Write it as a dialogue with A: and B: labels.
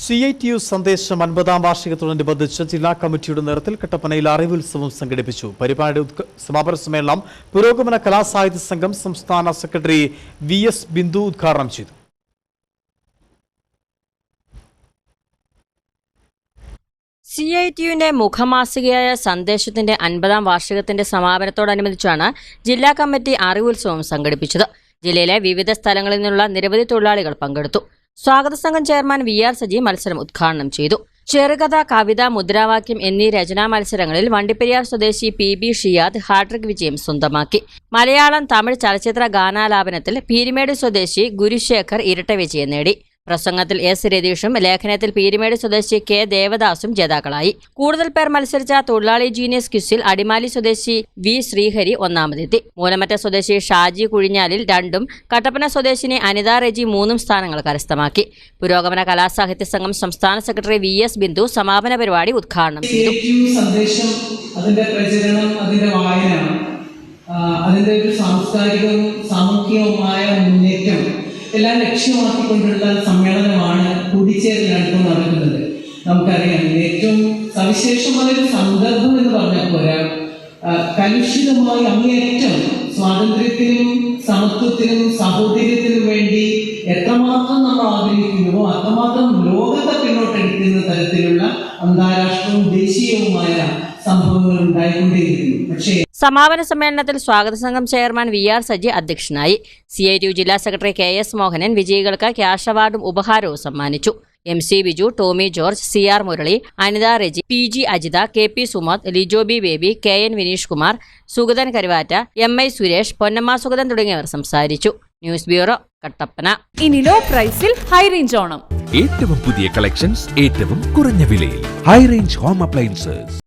A: C I T U സന്ദേശം അൻപതാം വാർഷികത്തോടനുബന്ധിച്ച് ജില്ലാ കമ്മിറ്റിയുടെ നേതൃത്വത്തിൽ കട്ടപ്പനയിൽ അറിവുത്സവം സംഘടിപ്പിച്ചു. പരിപാടി സമാപന സമ്മേളനം പുരോഗമന കലാസാഹിത്യ സംഘം സംസ്ഥാന സെക്രട്ടറി വി എസ് ബിന്ദു ഉദ്ഘാടനം ചെയ്തു.
B: സി ഐ ടിയുവിന്റെ മുഖമാസികയായ സന്ദേശത്തിന്റെ അൻപതാം വാർഷികത്തിന്റെ സമാപനത്തോടനുബന്ധിച്ചാണ് ജില്ലാ കമ്മിറ്റി അറിവുത്സവം സംഘടിപ്പിച്ചത്. ജില്ലയിലെ വിവിധ സ്ഥലങ്ങളിൽ നിന്നുള്ള നിരവധി തൊഴിലാളികൾ പങ്കെടുത്തു. സ്വാഗത സംഘം ചെയർമാൻ വി ആർ സജി മത്സരം ഉദ്ഘാടനം ചെയ്തു. ചെറുകഥ കവിത മുദ്രാവാക്യം എന്നീ രചനാ മത്സരങ്ങളിൽ വണ്ടിപ്പെരിയാർ സ്വദേശി പി ബി ഷിയാദ് ഹാട്രിക് വിജയം സ്വന്തമാക്കി. മലയാളം തമിഴ് ചലച്ചിത്ര ഗാനാലാപനത്തിൽ പീരിമേട് സ്വദേശി ഗുരുശേഖർ ഇരട്ട വിജയം നേടി. പ്രസംഗത്തിൽ എസ് രതീഷും ലേഖനത്തിൽ പീരിമേട് സ്വദേശി കെ ദേവദാസും ജേതാക്കളായി. കൂടുതൽ പേർ മത്സരിച്ച തൊഴിലാളി ജീനിയസ് ക്വിസിൽ അടിമാലി സ്വദേശി വി ശ്രീഹരി ഒന്നാമതെത്തി. മൂലമറ്റ സ്വദേശി ഷാജി കുഴിഞ്ഞാലിൽ രണ്ടും കട്ടപ്പന സ്വദേശിനി അനിത റെജി മൂന്നും സ്ഥാനങ്ങൾ കരസ്ഥമാക്കി. പുരോഗമന കലാസാഹിത്യ സംഘം സംസ്ഥാന സെക്രട്ടറി വി എസ് ബിന്ദു സമാപന പരിപാടി ഉദ്ഘാടനം ചെയ്തു.
C: അതിന്റെ പ്രചരണം അതിന്റെ വായന അതിന്റെ ഒരു സാംസ്കാരികവും എല്ലാം ലക്ഷ്യമാക്കിക്കൊണ്ടുള്ള സമ്മേളനമാണ് കൂടിച്ചേരലിനടുത്ത് നടക്കുന്നത് നമുക്കറിയാം ഏറ്റവും സവിശേഷമായ ഒരു സന്ദർഭം എന്ന് പറഞ്ഞാൽ പോരാ. കലുഷിതമായി അങ്ങേയറ്റം സ്വാതന്ത്ര്യത്തിനും സമത്വത്തിനും സഹോദര്യത്തിനും വേണ്ടി എത്രമാത്രം നമ്മൾ ആഗ്രഹിക്കുന്നുവോ അത്രമാത്രം ലോകത്തെ പിന്നോട്ടെടുക്കുന്ന തരത്തിലുള്ള അന്താരാഷ്ട്രവും ദേശീയവുമായ സംഭവങ്ങൾ ഉണ്ടായിക്കൊണ്ടേയിരിക്കുന്നു. പക്ഷേ
B: സമാപന സമ്മേളനത്തിൽ സ്വാഗത സംഘം ചെയർമാൻ വി ആർ സജി അധ്യക്ഷനായി. സി ഐ ടി യു ജില്ലാ സെക്രട്ടറി കെ എസ് മോഹനൻ വിജയികൾക്ക് ക്യാഷ് അവാർഡും ഉപഹാരവും സമ്മാനിച്ചു. M C Biju Tomy George C R Murali Anitha Reji P G Ajitha K P Sumath Lijo B Baby K N Vineesh Kumar Sugathan Karuvatta M I Suresh Ponnamma Sugathan തുടങ്ങിയവർ സംസാരിച്ചു. News bureau Kattappana.
D: ഇനി low പ്രൈസിൽ high range Onam.
E: ഏറ്റവും പുതിയ collections ഏറ്റവും കുറഞ്ഞ വിലയിൽ. High range home appliances.